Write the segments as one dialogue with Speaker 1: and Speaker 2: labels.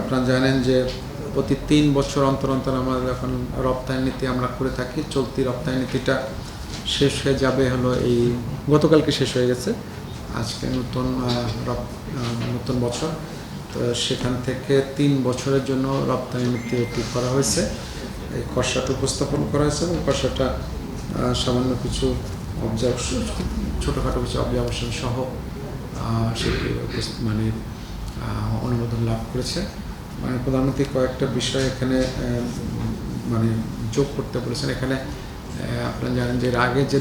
Speaker 1: আপনারা জানেন যে প্রতি তিন বছর অন্তর অন্তর আমরা যখন রপ্তানি নীতি আমরা করে থাকি, চলতি রপ্তানি নীতিটা শেষ হয়ে যাবে হলো এই গতকালকে শেষ হয়ে গেছে। আজকে নতুন নতুন বছর। তো সেখান থেকে তিন বছরের জন্য রপ্তানি নীতি এটি করা হয়েছে। এই খসড়াটা উপস্থাপন করা হয়েছে এবং খসড়াটা সামান্য কিছু অবজারভেশন ছোটোখাটো কিছু অবজারভেশন সহ সেটি মানে অনুমোদন লাভ করেছে। মানে প্রধানমন্ত্রী কয়েকটা বিষয় এখানে মানে যোগ করতে বলেছেন। এখানে আপনারা জানেন যে আগে যে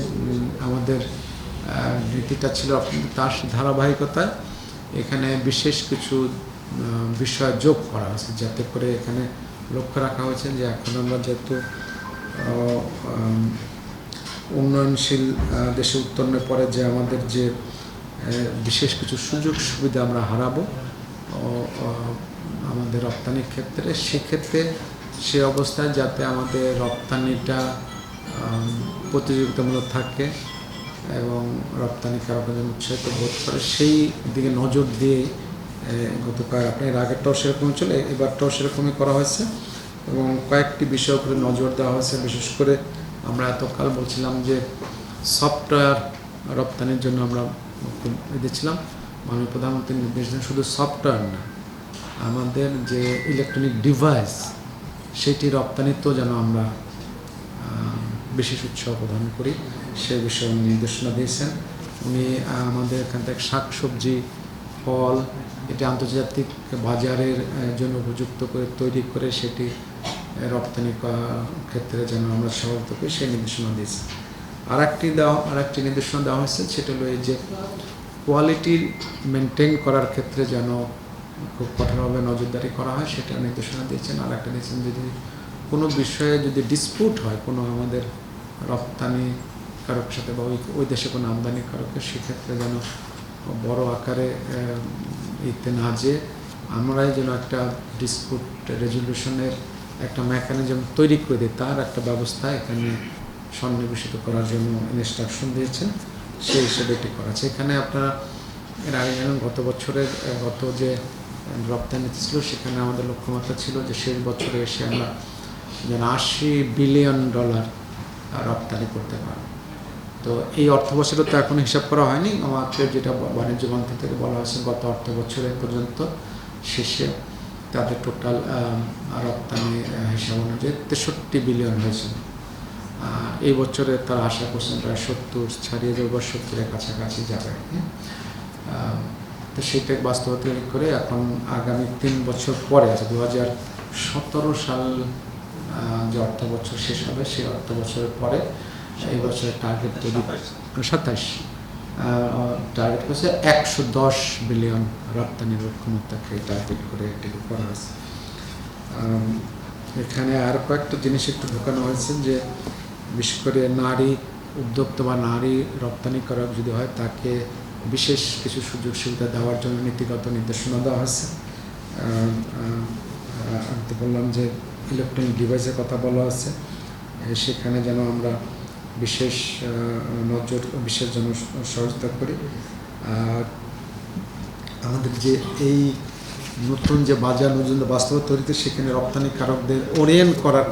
Speaker 1: আমাদের নীতিটা ছিল তার ধারাবাহিকতায় এখানে বিশেষ কিছু বিষয় যোগ করা হয়েছে যাতে করে এখানে লক্ষ্য রাখা হয়েছে যে এখন আমরা যেহেতু উন্নয়নশীল দেশে উত্তরণের পরে যে আমাদের যে বিশেষ কিছু সুযোগ সুবিধা আমরা হারাবো আমাদের রপ্তানির ক্ষেত্রে, সেক্ষেত্রে সে অবস্থায় যাতে আমাদের রপ্তানিটা প্রতিযোগিতামূলক থাকে এবং রপ্তানিকারকরা যেন উৎসাহিত বোধ করে, সেই দিকে নজর দিয়ে গতকাল আপনার আগেরটাও সেরকম ছিল এবারটাও সেরকমই করা হয়েছে এবং কয়েকটি বিষয়ের উপরে নজর দেওয়া হয়েছে। বিশেষ করে আমরা এতকাল বলছিলাম যে সফটওয়্যার রপ্তানির জন্য আমরা খুব দিচ্ছিলাম মাননীয় প্রধানমন্ত্রীর নির্দেশ শুধু সফটওয়্যার না আমাদের যে ইলেকট্রনিক ডিভাইস সেটি রপ্তানিতেও যেন আমরা বিশেষ উৎসাহ প্রদান করি, সে বিষয়ে উনি নির্দেশনা দিয়েছেন। উনি আমাদের এখান থেকে শাকসবজি, ফল, এটি আন্তর্জাতিক বাজারের জন্য উপযুক্ত করে তৈরি করে সেটি রপ্তানি ক্ষেত্রে যেন আমরা সহায়তা করি, সেই নির্দেশনা দিয়েছি আর একটি দেওয়া আর একটি নির্দেশনা দেওয়া হয়েছে, সেটা হলো এই যে কোয়ালিটি মেনটেন করার ক্ষেত্রে যেন খুব কঠোরভাবে নজরদারি করা হয়, সেটা নির্দেশনা দিয়েছেন। আর একটা দিয়েছেন যদি কোনো বিষয়ে যদি ডিসপুট হয়, কোনো আমাদের রপ্তানি কারকের সাথে বা ওই ওই দেশে কোনো আমদানি কারকের, সেক্ষেত্রে যেন বড় আকারে এতে না যে, আমরাই যেন একটা ডিসপুট রেজলিউশনের একটা মেকানিজম তৈরি করে দিই, তার একটা ব্যবস্থা এখানে সন্নিবেশিত করার জন্য ইনস্ট্রাকশন দিয়েছেন। সেই হিসেবে এটি করা আছে এখানে আপনারা এর আগে গত বছরের, গত যে রপ্তানি ছিল সেখানে আমাদের লক্ষ্যমাত্রা ছিল যে শেষ বছরে এসে আমরা যেন আশি বিলিয়ন ডলার রপ্তানি করতে পারব তো এই অর্থ বছরে তো এখন হিসাব করা হয়নি। আমাকে যেটা বাণিজ্য মন্ত্রী থেকে বলা হয়েছে, গত অর্থ বছরের পর্যন্ত শেষে তাদের টোটাল রপ্তানি হিসাব অনুযায়ী তেষট্টি বিলিয়ন হয়েছিল এই বছরে তারা আশা করছেন প্রায় সত্তর, ছাড়িয়ে যাবে বা সত্তরের কাছাকাছি যাবে। হুম। তো সেটা বাস্তবতা করে এখন আগামী তিন বছর পরে আছে দু হাজার সতেরো সাল যে অর্থ বছর শেষ হবে সেই অর্থ বছরের পরে এই বছরের টার্গেট তৈরি সাতাইশ। টার্গেট করছে একশো দশ বিলিয়ন রপ্তানির ক্ষমতাকে টার্গেট করে এটিকে করা হয়েছে। এখানে আর কয়েকটা জিনিস একটু ঢোকানো হয়েছে যে বিশেষ করে নারী উদ্যোক্তা বা নারী রপ্তানি করা যদি হয় তাকে বিশেষ কিছু সুযোগ সুবিধা দেওয়ার জন্য নীতিগত নির্দেশনা দেওয়া হয়েছে। আম, বললাম যে ইলেকট্রনিক ডিভাইসের কথা বলা আছে সেখানে যেন আমরা বিশেষ নজর বিশেষ যেন সহযোগিতা করি। আর আমাদের যে এই নতুন যে বাজার নতুন যে বাস্তব তৈরিতে সেখানে রপ্তানিকারকদের ওরিয়েন্ট করার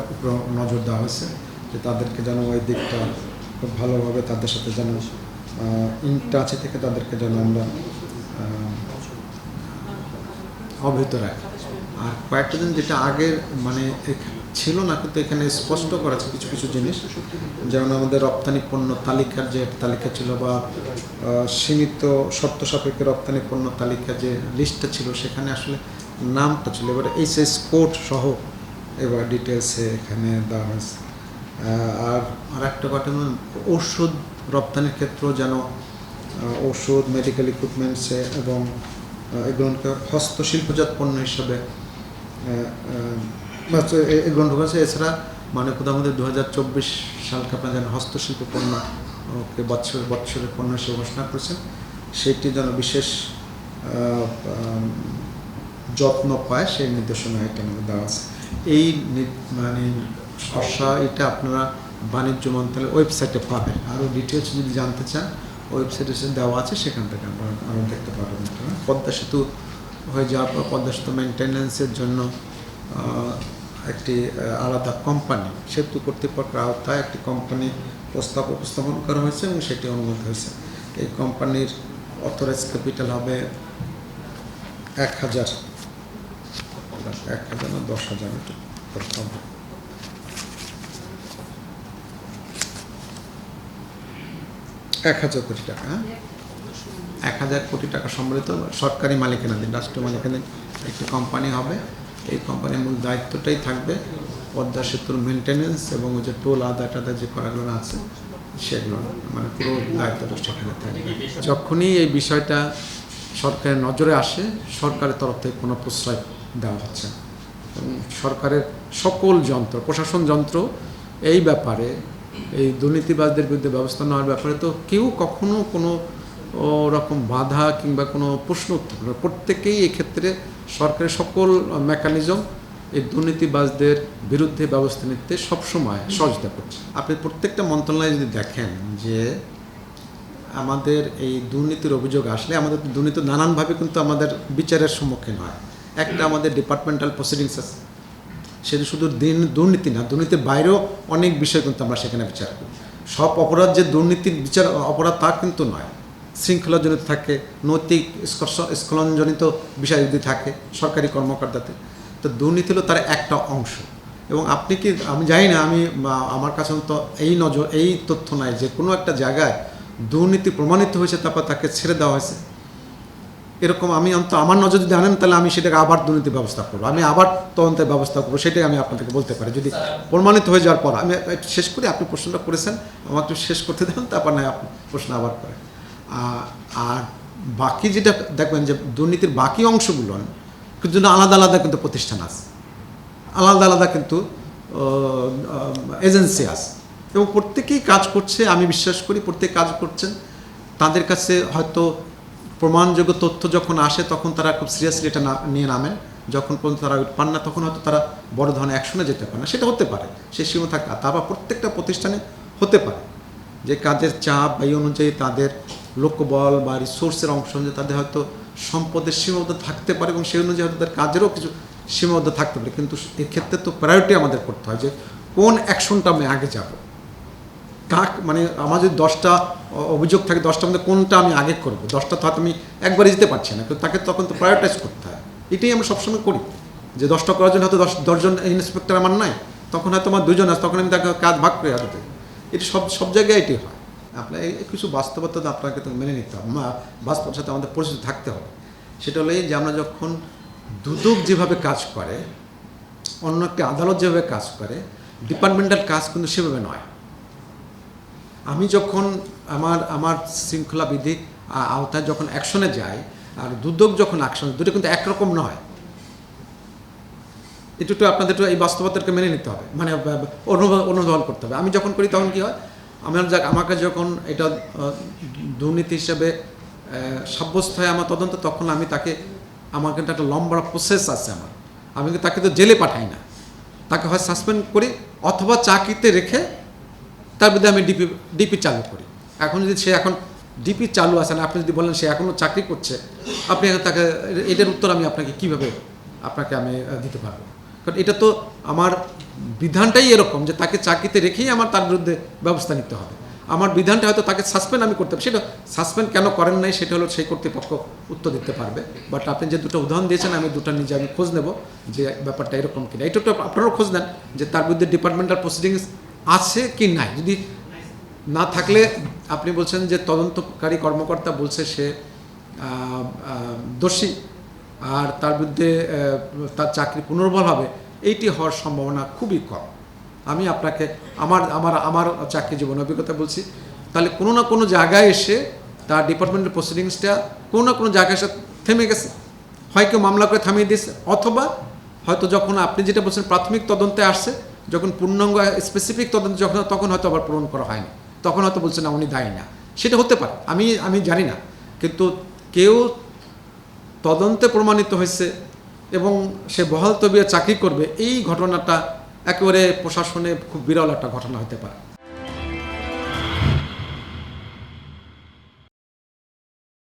Speaker 1: নজর দেওয়া হয়েছে যে তাদেরকে যেন ওই দিকটা খুব ভালোভাবে তাদের সাথে যেন ইন টাচে থেকে তাদেরকে যেন আমরা অবহিত রাখি। আর কয়েকটা দিন যেটা আগের মানে ছিল না, কিন্তু এখানে স্পষ্ট করা আছে কিছু কিছু জিনিস। যেমন আমাদের রপ্তানি পণ্য তালিকার যে তালিকা ছিল বা সীমিত শর্ত সাপেক্ষে রপ্তানি পণ্য তালিকা যে লিস্টটা ছিল, সেখানে আসলে নামটা ছিল। এবার এইচএস কোড সহ এবার ডিটেলসে এখানে দেওয়া হয়েছে। আর হলো ওষুধ রপ্তানির ক্ষেত্রেও যেন ওষুধ মেডিকেল ইকুইপমেন্টসে এবং এগুলোকে হস্তশিল্পজাত পণ্য হিসাবে এগুলো ঢুকেছে এছাড়া মানে প্রধানমন্ত্রী দু হাজার চব্বিশ সালকে আপনার যেন হস্তশিল্প পণ্য বৎসর, বৎসরের পণ্য হিসেবে ঘোষণা করেছেন। সেটি যেন বিশেষ যত্ন পায় সেই নির্দেশনা এটা আমাদের দেওয়া আছে। এই মানে খসড়া এটা আপনারা বাণিজ্য মন্ত্রণালয়ের ওয়েবসাইটে পাবেন। আরও ডিটেলস যদি জানতে চান ওয়েবসাইটে দেওয়া আছে, সেখান থেকে আরও দেখতে পারবেন পদ্মা সেতু হয়ে যাওয়ার পর পদ্মা সেতু মেনটেন্যান্সের জন্য একটি আলাদা কোম্পানি সেতু কর্তৃপক্ষের আওতায় একটি কোম্পানি প্রস্তাব উপস্থাপন করা হয়েছে এবং সেটি অনুমোদিত হয়েছে। এই কোম্পানির অথরাইজ ক্যাপিটাল হবে এক হাজার এক হাজার না, দশ হাজার করতে হবে এক হাজার কোটি টাকা। এক হাজার কোটি টাকা সম্বলিত সরকারি মালিকানাধীন, রাষ্ট্রীয় মালিকানাধীন একটি কোম্পানি হবে। এই কোম্পানির মূল দায়িত্বটাই থাকবে পদ্মা সেতুর মেনটেনেন্স এবং ওই যে টোল আদা টাদা যে করাগুলো আছে, সেগুলো মানে পুরো দায়িত্বটা সেখানে থাকবে। যখনই এই বিষয়টা সরকারের নজরে আসে, সরকারের তরফ থেকে কোনো প্রশ্রয় দেওয়া হচ্ছে। এবং সরকারের সকল যন্ত্র, প্রশাসন যন্ত্র এই ব্যাপারে এই দুর্নীতিবাজদের বিরুদ্ধে ব্যবস্থা নেওয়ার ব্যাপারে তো কেউ কখনো কোনো রকম বাধা কিংবা কোনো প্রশ্ন উত্থাপন প্রত্যেকেই এক্ষেত্রে সরকারের সকল মেকানিজম এই দুর্নীতিবাজদের বিরুদ্ধে ব্যবস্থা নিতে সবসময় সহযোগিতা করছে। আপনি প্রত্যেকটা মন্ত্রণালয়ে যদি দেখেন যে আমাদের এই দুর্নীতির অভিযোগ আসলে আমাদের দুর্নীতি নানানভাবে কিন্তু আমাদের বিচারের সম্মুখীন হয়। একটা আমাদের ডিপার্টমেন্টাল প্রসিডিংস আছে। সেটা শুধু দিন দুর্নীতি না, দুর্নীতির বাইরেও অনেক বিষয় কিন্তু আমরা সেখানে বিচার করি। সব অপরাধ যে দুর্নীতির বিচার, অপরাধ তা কিন্তু নয়। শৃঙ্খলাজনিত থাকে, নৈতিক স্খলনজনিত বিষয় যদি থাকে, সরকারি কর্মকর্তাতে, তো দুর্নীতি হলো তার একটা অংশ। এবং আপনি কি, আমি জানি না, আমি আমার কাছে তো এই নজর, এই তথ্য নাই যে কোনো একটা জায়গায় দুর্নীতি প্রমাণিত হয়েছে, তারপর তাকে ছেড়ে দেওয়া হয়েছে। এরকম আমি অন্ত আমার নজর যদি আনেন, তাহলে আমি সেটাকে আবার দুর্নীতির ব্যবস্থা করব। আমি আবার তদন্তের ব্যবস্থা করব, সেটাই আমি আপনাদেরকে বলতে পারি। যদি প্রমাণিত হয়ে যাওয়ার পর আমি শেষ করি, আপনি প্রশ্নটা করেছেন, আমাকে শেষ করতে দেন, তারপর নয় আপনি প্রশ্ন আবার করেন। আর বাকি যেটা দেখবেন যে দুর্নীতির বাকি অংশগুলো, কিন্তু আলাদা আলাদা কিন্তু প্রতিষ্ঠান আছে। আলাদা আলাদা কিন্তু এজেন্সি আছে। এবং প্রত্যেকেই কাজ করছে, আমি বিশ্বাস করি প্রত্যেক কাজ করছেন। তাদের কাছে হয়তো প্রমাণযোগ্য তথ্য যখন আসে, তখন তারা খুব সিরিয়াসলি এটা নিয়ে নামেন যখন পর্যন্ত তারা পান না, তখন হয়তো তারা বড় ধরনের অ্যাকশনে যেতে পারে না। সেটা হতে পারে। সে সীমা থাকে তারপর প্রত্যেকটা প্রতিষ্ঠানে হতে পারে। যে কাজের চাপ বা এই অনুযায়ী তাদের লোকবল বা রিসোর্সের অংশ অনুযায়ী তাদের হয়তো সম্পদের সীমাবদ্ধ থাকতে পারে এবং সেই অনুযায়ী হয়তো তাদের কাজেরও কিছু সীমাবদ্ধ থাকতে পারে। কিন্তু এক্ষেত্রে তো প্রায়োরিটি আমাদের করতে হয় যে কোন অ্যাকশনটা আমি আগে যাব। কাক মানে আমার যদি দশটা অভিযোগ থাকে দশটার মধ্যে কোনটা আমি আগে করব? দশটা তো হয়তো আমি একবারে যেতে পারছি না, কিন্তু তাকে তখন তো প্রায়োরিটাইজ করতে হয়। এটাই আমরা সবসময় করি, যে দশটা করার জন্য হয়তো দশ, দশজন ইন্সপেক্টর আমার নাই, তখন হয়তো আমার দুজন আছে, তখন আমি তাকে কাজ ভাগ করে দিই। এটা সব সব জায়গায় এটি হয়। আপনার কিছু বাস্তবতা তো আপনাকে তো মেনে নিতে হবে। মা- বাস্তবতার সাথে আমাদের পরিচিত থাকতে হবে। সেটা হলো যে আমরা যখন দুদক যেভাবে কাজ করে, অন্য একটি আদালত যেভাবে কাজ করে ডিপার্টমেন্টাল কাজ কিন্তু সেভাবে নয়। আমি যখন আমার আমার শৃঙ্খলা বিধি আওতায় যখন অ্যাকশনে যাই, আর দুদক যখন অ্যাকশন, দুটো কিন্তু একরকম নয়। একটু আপনাদের এই বাস্তবতাকে মেনে নিতে হবে। মানে অনুভব, অনুধাবন করতে হবে। আমি যখন করি তখন কি হয়? আমার যাক আমাকে যখন এটা দুর্নীতি হিসেবে সাব্যস্ত হয় আমার তদন্ত, তখন আমি তাকে, আমার কিন্তু একটা লম্বা প্রসেস আছে আমার। আমি তাকে তো জেলে পাঠাই না। তাকে হয় সাসপেন্ড করি, অথবা চাকরিতে রেখে তার বিরুদ্ধে আমি ডিপি ডিপি চালু করি। এখন যদি সে এখন ডিপি চালু আছে না, আপনি যদি বলেন সে এখনও চাকরি করছে, আপনি তাকে এটার উত্তর আমি আপনাকে কীভাবে, আপনাকে আমি দিতে পারব? কারণ এটা তো আমার বিধানটাই এরকম যে তাকে চাকরিতে রেখেই আমার তার বিরুদ্ধে ব্যবস্থা নিতে হবে। আমার বিধানটা হয়তো তাকে সাসপেন্ড আমি করতে পারি সেটা সাসপেন্ড কেন করেন নাই, সেটা হলো সেই কর্তৃপক্ষ উত্তর দিতে পারবে। বাট আপনি যে দুটো উদাহরণ দিয়েছেন, আমি দুটো নিজে, আমি খোঁজ নেব যে ব্যাপারটা এরকম কিনা। এটা তো আপনারাও খোঁজ নেন যে তার বিরুদ্ধে ডিপার্টমেন্টাল প্রসিডিংস আছে কি নাই? যদি না থাকলে আপনি বলছেন যে তদন্তকারী কর্মকর্তা বলছে সে দোষী, আর তার বিরুদ্ধে তার চাকরি পুনর্বল হবে এইটি হওয়ার সম্ভাবনা খুবই কম। আমি আপনাকে আমার আমার আমার চাকরি জীবন অভিজ্ঞতা বলছি। তাহলে কোনো না কোনো জায়গায় এসে তার ডিপার্টমেন্টের প্রসিডিংসটা কোনো না কোনো জায়গায় এসে থেমে গেছে। হয় কেউ মামলা করে থামিয়ে দিয়েছে, অথবা হয়তো যখন আপনি যেটা বলছেন প্রাথমিক তদন্তে আসছে যখন পূর্ণাঙ্গ স্পেসিফিক তদন্ত যখন তখন হয়তো আবার পূরণ করা হয়নি। তখন হয়তো বলছে, না, উনি দায়ী না। সেটা হতে পারে। আমি আমি জানি না। কিন্তু কেউ তদন্তে প্রমাণিত হয়েছে এবং সে বহাল তবিয়া চাকরি করবে, এই ঘটনাটা একেবারে প্রশাসনে খুব বিরল একটা ঘটনা হতে পারে।